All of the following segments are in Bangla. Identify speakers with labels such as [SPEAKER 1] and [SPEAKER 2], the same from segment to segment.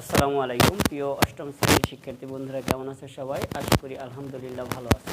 [SPEAKER 1] আসসালামু আলাইকুম। প্রিয় অষ্টম শ্রেণির শিক্ষার্থী বন্ধুরা, কেমন আছে সবাই? আশা করি আলহামদুলিল্লাহ ভালো আছে।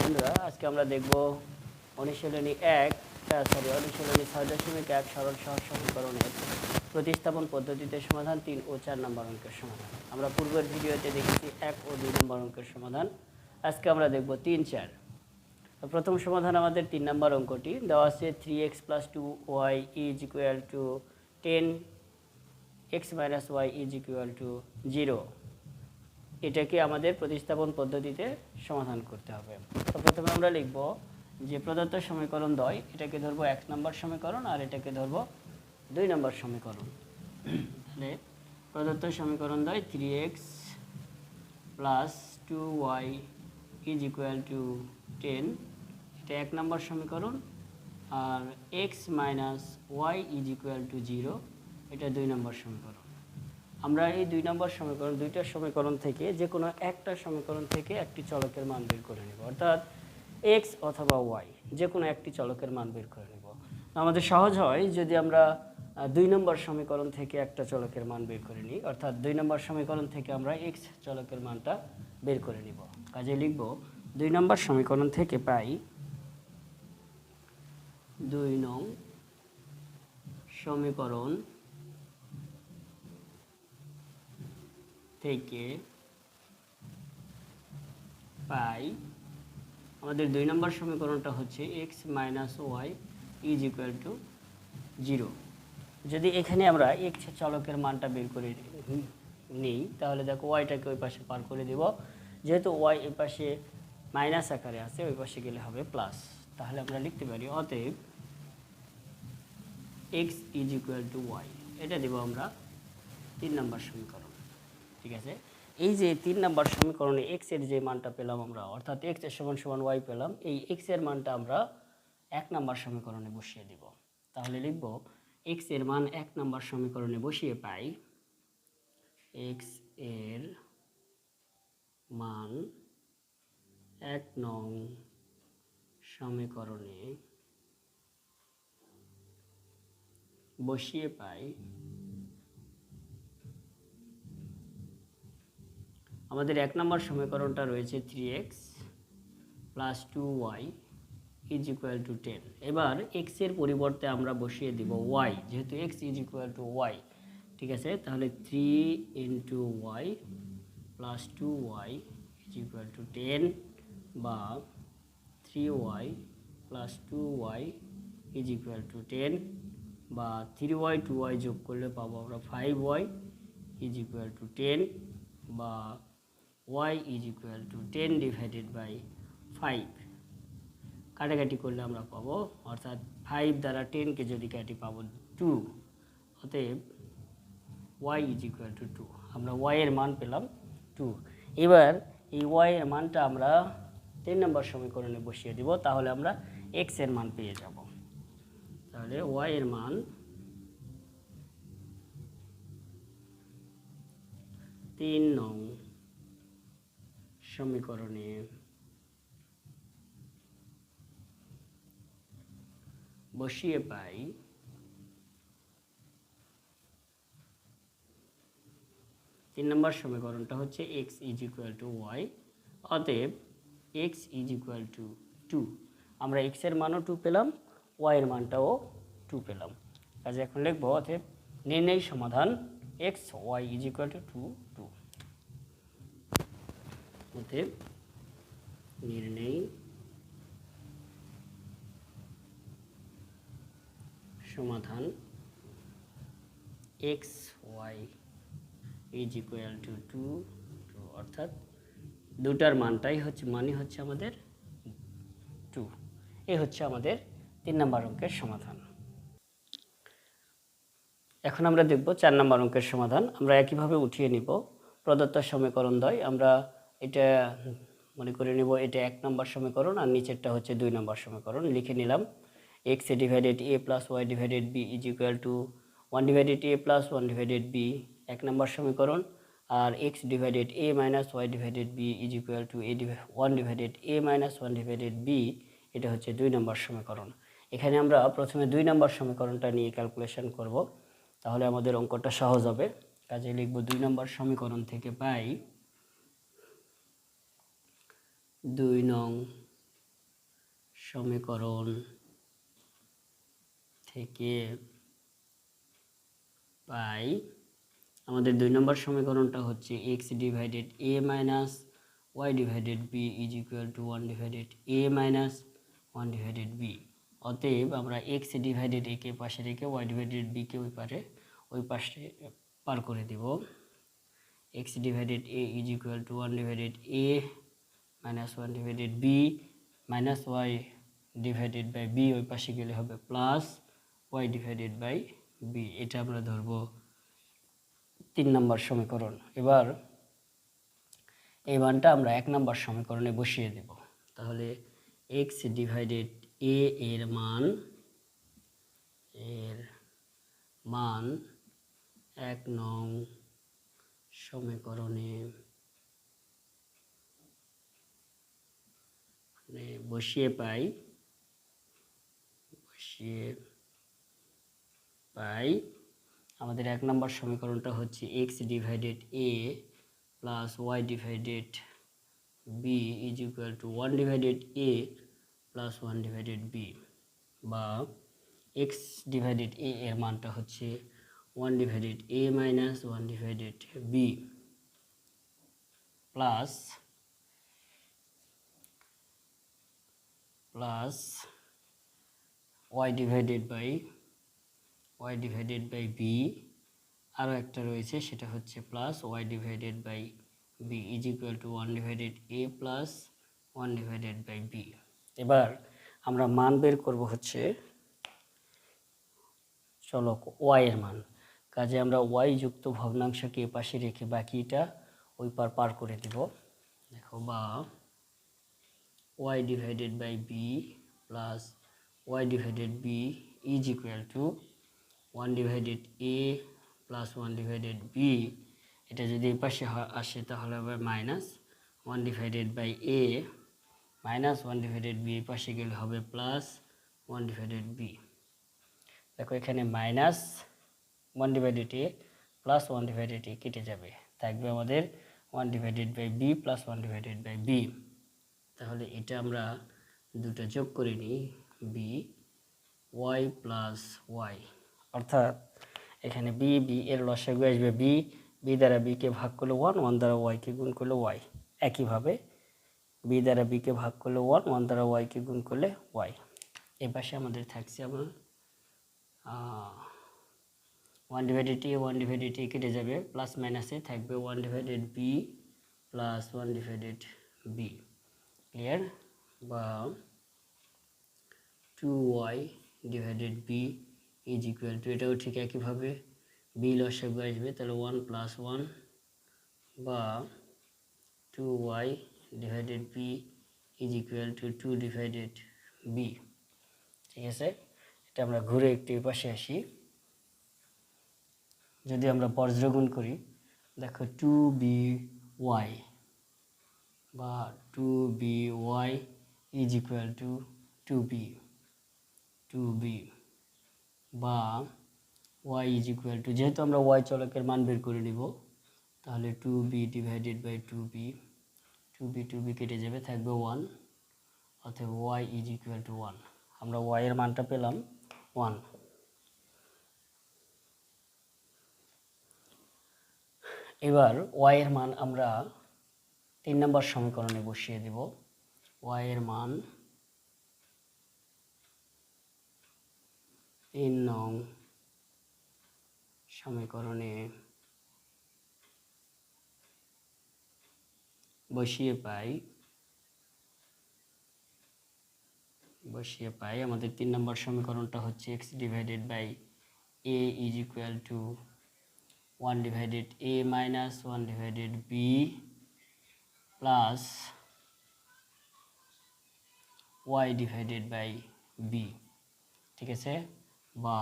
[SPEAKER 1] বন্ধুরা, আজকে আমরা দেখব অনুশীলনী এক সরি অনুশীলনী ছয় দশমিক এক সরল সহজ সমীকরণের প্রতিস্থাপন পদ্ধতিতে সমাধান তিন ও চার নম্বর অঙ্কের সমাধান। আমরা পূর্বের ভিডিওতে দেখেছি এক ও দুই নম্বর অঙ্কের সমাধান। আজকে আমরা দেখব তিন চার। প্রথম সমাধান আমাদের তিন নম্বর অঙ্কটি। দেওয়া আছে three x plus two y is equal to ten x minus y is equal to zero এটাকে আমাদের প্রতিস্থাপন পদ্ধতিতে সমাধান করতে হবে। তো প্রথমে আমরা লিখব যে প্রদত্ত সমীকরণ দয়, এটাকে ধরবো এক নম্বর সমীকরণ আর এটাকে ধরবো দুই নম্বর সমীকরণ। তাহলে প্রদত্ত সমীকরণ দয় three x plus two y is equal to ten এটা এক নম্বর সমীকরণ। আর x minus y is equal to zero এটা দুই নম্বর সমীকরণ। আমরা এই দুই নম্বর সমীকরণ, দুইটা সমীকরণ থেকে যে কোনো একটা সমীকরণ থেকে একটি চলকের মান বের করে নেব। অর্থাৎ এক্স অথবা ওয়াই যে কোনো একটি চলকের মান বের করে নেব। আমাদের সহজ হয় যদি আমরা দুই নম্বর সমীকরণ থেকে একটা চলকের মান বের করে নিই, অর্থাৎ দুই নম্বর সমীকরণ থেকে আমরা এক্স চলকের মানটা বের করে নিব। কাজে লিখব, দুই নম্বর সমীকরণ থেকে পাই দুই নং সমীকরণ থেকে পাই, আমাদের দুই নম্বর সমীকরণটা হচ্ছে x minus y is equal to zero যদি এখানে আমরা এক্স চলকের মানটা বের করে নিই, তাহলে দেখো ওয়াইটাকে ওই পাশে পার করে দেব। যেহেতু ওয়াই এই পাশে মাইনাস আকারে আছে, ওই পাশে গেলে হবে প্লাস তাহলে আমরা লিখতে পারি, অতএব x is equal to y এটা দেব আমরা তিন নম্বর সমীকরণ। ঠিক আছে? এই যে তিন নম্বর সমীকরণে এক্সের যে মানটা পেলাম আমরা, অর্থাৎ এক্সের সমান সমান ওয়াই পেলাম, এই এক্সের মানটা আমরা এক নম্বর সমীকরণে বসিয়ে দিব। তাহলে লিখব এক্সের মান এক নম্বর সমীকরণে বসিয়ে পাই এক্সের মান এক নং সমীকরণে বসিয়ে পাই আমাদের এক নম্বর সমীকরণটা রয়েছে three x plus two y is equal to ten এবার এক্সের পরিবর্তে আমরা বসিয়ে দিব ওয়াই যেহেতু x is equal to y ঠিক আছে? তাহলে three into y plus two y is equal to ten বা three y plus two y is equal to ten বা থ্রি ওয়াই টু ওয়াই যোগ করলে পাবো আমরা five y is equal to ten বা y is equal to ten divided by five কাটাকাটি করলে আমরা পাবো, অর্থাৎ ফাইভ দ্বারা টেনকে যদি কাটি পাবো টু অতএব y is equal to two আমরা ওয়াই এর মান পেলাম টু এবার এই ওয়াই এর মানটা আমরা তিন নম্বর সমীকরণে বসিয়ে দিব, তাহলে আমরা এক্সের মান পেয়ে যাব। তাহলে ওয়াই এর মান তিন নং সমীকরণে। বসিয়ে পাই। তিন নম্বর সমীকরণটা হচ্ছে x is equal to y অতএব x is equal to two আমরা এক্সের মানও টু পেলাম ওয়াইয়ের মানটাও টু পেলাম। কাজে এখন লিখব, অতএব নির্ণয় সমাধান x y is equal to two two অতএব নির্ণয় সমাধান x y is equal to two two, অর্থাৎ দুটার মানটাই হচ্ছে মানে হচ্ছে আমাদের টু। এই হচ্ছে আমাদের তিন নম্বর অঙ্কের সমাধান। এখন আমরা দেখব চার নম্বর অঙ্কের সমাধান। আমরা একইভাবে উঠিয়ে নিব। প্রদত্ত সমীকরণ দয় আমরা এটা মনে করে নিব এটা এক নম্বর সমীকরণ আর নিচেরটা হচ্ছে দুই নম্বর সমীকরণ। লিখে নিলাম x divided a plus y divided b is equal to one divided a plus one divided b এক নম্বর সমীকরণ। আর x divided a minus y divided b is equal to a one divided a minus one divided b এটা হচ্ছে দুই নম্বর সমীকরণ। এখানে আমরা প্রথমে দুই নম্বর সমীকরণটা নিয়ে ক্যালকুলেশন করব, তাহলে আমাদের অঙ্কটা সহজ হবে। কাজে লিখব দুই নম্বর সমীকরণ থেকে পাই দুই নং সমীকরণ থেকে পাই। আমাদের দুই নম্বর সমীকরণটা হচ্ছে x divided a minus y divided b is equal to one divided a minus one divided b অতএব আমরা এক্স ডিভাইডেড এ কে পাশে রেখে ওয়াই ডিভাইডেড বিকে ওই পারে, ওই পাশে পার করে দিব। X divided a is equal to one divided a minus one divided b minus y divided by b ওই পাশে গেলে হবে plus y divided by b এটা আমরা ধরবো তিন নম্বর সমীকরণ। এবার এই মানটা আমরা এক নম্বর সমীকরণে বসিয়ে দেব। তাহলে এক্স ডিভাইডেড এ এর মান এর মান এক নং সমীকরণে মানে বসিয়ে পাই বসিয়ে পাই। আমাদের এক নম্বর সমীকরণটা হচ্ছে x divided a plus y divided b is equal to one divided a plus one divided b বা এক্স ডিভাইডেড এ এর মানটা হচ্ছে one divided a minus one divided b plus plus y divided by y divided by b আরও একটা রয়েছে, সেটা হচ্ছে plus y divided by b is equal to one divided a plus one divided by b এবার আমরা মান বের করব হচ্ছে চলক ওয়াই এর মান। কাজে আমরা ওয়াই যুক্ত ভগ্নাংশকে এ পাশে রেখে বাকিটা ওই পার পার করে দেব। দেখো বা y divided by b plus y divided b is equal to one divided a plus one divided b এটা যদি এই পাশে আসে তাহলে হবে minus one divided by a minus one divided b পাশে গেলে হবে প্লাস ওয়ান ডিভাইডেড বি দেখো এখানে minus one divided a plus one divided a কেটে যাবে। থাকবে আমাদের one divided by b plus one divided by b তাহলে এটা আমরা দুটো যোগ করে নিই বি ওয়াই প্লাস ওয়াই অর্থাৎ এখানে বি বি এর লসাগু আসবে বি বি দ্বারা বিকে ভাগ করলে ওয়ান ওয়ান দ্বারা ওয়াইকে গুণ করলে ওয়াই একইভাবে বি দ্বারা বিকে ভাগ করলে ওয়ান ওয়ান দ্বারা ওয়াইকে গুণ করলে ওয়াই এই পাশে আমাদের থাকছে আমার one divided a one divided a কেটে যাবে প্লাস মাইনাসে থাকবে one divided b plus one divided b clear বা two y divided b is equal এটাও ঠিক একইভাবে বি লসাগু আসবে, তাহলে ওয়ান প্লাস ওয়ান বা two y divided b is equal to two divided b ঠিক আছে? এটা আমরা ঘুরে একটু পাশে আসি। যদি আমরা বজ্রগুণ করি, দেখো টু বি ওয়াই বা two b y is equal to two b two b বা ওয়াই ইজ ইকুয়াল টু। যেহেতু আমরা ওয়াই চলকের মান বের করে নিব, তাহলে two b divided by two b two b two b কেটে যাবে, থাকবে ওয়ান অথবা y is equal to one. আমরা ওয়াইয়ের মানটা পেলাম, ওয়ান। এবার ওয়াইয়ের মান আমরা তিন নম্বর সমীকরণে বসিয়ে দেব। ওয়াই এর মান তিন নং সমীকরণে বসিয়ে পাই বসিয়ে পাই আমাদের তিন নম্বর সমীকরণটা হচ্ছে x divided by a is equal to one divided a minus one divided b plus y divided by b ঠিক আছে? বা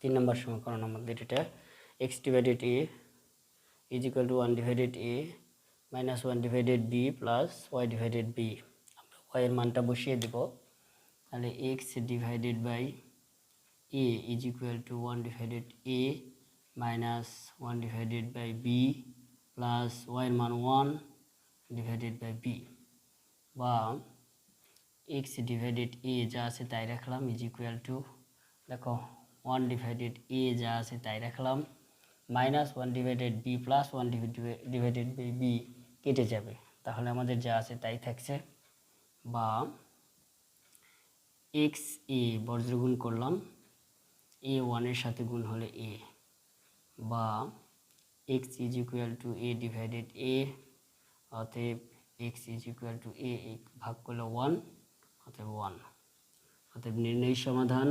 [SPEAKER 1] তিন নম্বর সমীকরণ আমাদের এটা x divided a is equal to one divided a minus one divided b plus y divided b আমরা ওয়াই এর মানটা বসিয়ে দেব। তাহলে x divided by a is equal to one divided a minus one divided by b plus ওয়াইয়ের মান ওয়ান ডিভাইডেড বাই বি বা এক্স ডিভাইডেড এ যা আছে তাই রাখলাম ইজ ইকুয়াল টু দেখো ওয়ান ডিভাইডেড এ যা আছে তাই রাখলাম minus one divided b plus one divided by b কেটে যাবে। তাহলে আমাদের যা আছে তাই থাকছে। বা এক্স এ বজ্রগুণ করলাম এ ওয়ানের সাথে গুণ হলে এ বা X is equal to A divided A অতএব X is equal to A ভাগ করলে ওয়ান অতএব ওয়ান অতএব নির্ণয় সমাধান।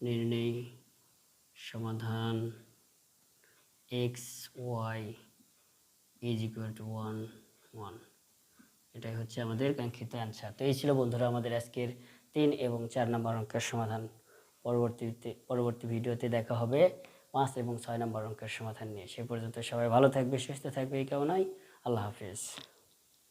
[SPEAKER 1] নির্ণয় সমাধান X Y is equal to one one এটাই হচ্ছে আমাদের কাঙ্ক্ষিত অ্যান্সার তো এই ছিল বন্ধুরা আমাদের আজকের তিন এবং চার নম্বর অঙ্কের সমাধান। পরবর্তীতে, পরবর্তী ভিডিওতে দেখা হবে পাঁচ এবং ছয় নম্বর অঙ্কের সমাধান নিয়ে। সে পর্যন্ত সবাই ভালো থাকবে, সুস্থ থাকবে, এই কামনায় আল্লাহ হাফিজ।